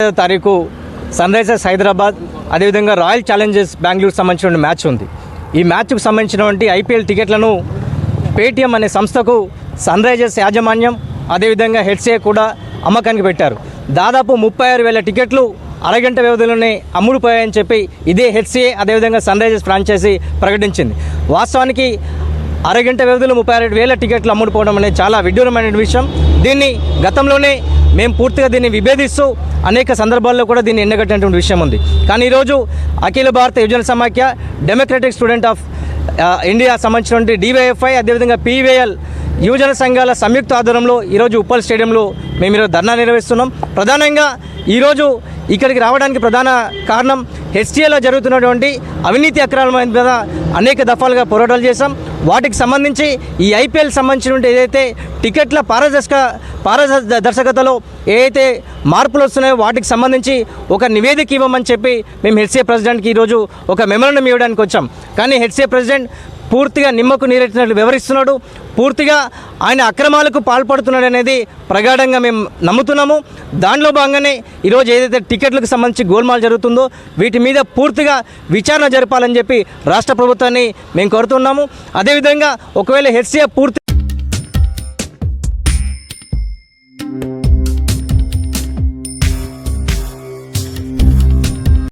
తారీఖు sun Risers Hyderabad అదేవిధంగా royal Challengers Bengaluru సంబంధించిన మ్యాచ్ ఉంది. ఈ మ్యాచ్కు సంబంధించినటువంటి ఐపీఎల్ టికెట్లను పేటీఎం అనే సంస్థకు సన్ రైజర్స్ యాజమాన్యం అదేవిధంగా హెడ్సే కూడా అమ్మకానికి పెట్టారు. దాదాపు ముప్పై ఆరు వేల టికెట్లు అరగంట వ్యవధిలోనే అమ్ముడుపోయాయని చెప్పి ఇదే హెడ్సీఏ అదేవిధంగా సన్ రైజర్స్ ఫ్రాంచైజీ ప్రకటించింది. వాస్తవానికి అరగంట వ్యవధిలో ముప్పై ఆరు వేల టికెట్లు అమ్ముడుపోవడం అనేది చాలా విడ్డూరమైన విషయం. దీన్ని గతంలోనే మేము పూర్తిగా దీన్ని విభేదిస్తూ అనేక సందర్భాల్లో కూడా దీన్ని ఎండగట్టినటువంటి విషయం ఉంది. కానీ ఈరోజు Akhila Bharata Yuvajana Samakhya democratic student of India సంబంధించినటువంటి డివైఎఫ్ఐ అదేవిధంగా పీవీఎల్ యువజన సంఘాల సంయుక్త ఆధ్వర్యంలో ఈరోజు ఉప్పల్ స్టేడియంలో మేము ఈరోజు ధర్నా నిర్వహిస్తున్నాం. ప్రధానంగా ఈరోజు ఇక్కడికి రావడానికి ప్రధాన కారణం హెచ్టీఏలో జరుగుతున్నటువంటి అవినీతి అక్రమాల మీద అనేక దఫాలుగా పోరాటాలు చేశాం. వాటికి సంబంధించి ఈ ఐపీఎల్ సంబంధించినటువంటి ఏదైతే టికెట్ల పారదర్శక పారదర్శకతలో ఏదైతే మార్పులు వస్తున్నాయో వాటికి సంబంధించి ఒక నివేదిక ఇవ్వమని చెప్పి మేము హెచ్సీఏ ప్రెసిడెంట్కి ఈరోజు ఒక మెమరణం ఇవ్వడానికి వచ్చాం. కానీ హెచ్సీఏ ప్రెసిడెంట్ పూర్తిగా నిమ్మకు నీరెట్టినట్లు వివరిస్తున్నాడు. పూర్తిగా ఆయన అక్రమాలకు పాల్పడుతున్నాడు అనేది ప్రగాఢంగా మేము నమ్ముతున్నాము. దానిలో భాగంగానే ఈరోజు ఏదైతే టికెట్లకు సంబంధించి గోల్మాల్ జరుగుతుందో వీటి మీద పూర్తిగా విచారణ జరపాలని చెప్పి రాష్ట్ర ప్రభుత్వాన్ని మేము కోరుతున్నాము. అదేవిధంగా ఒకవేళ హెచ్సీఏ పూర్తి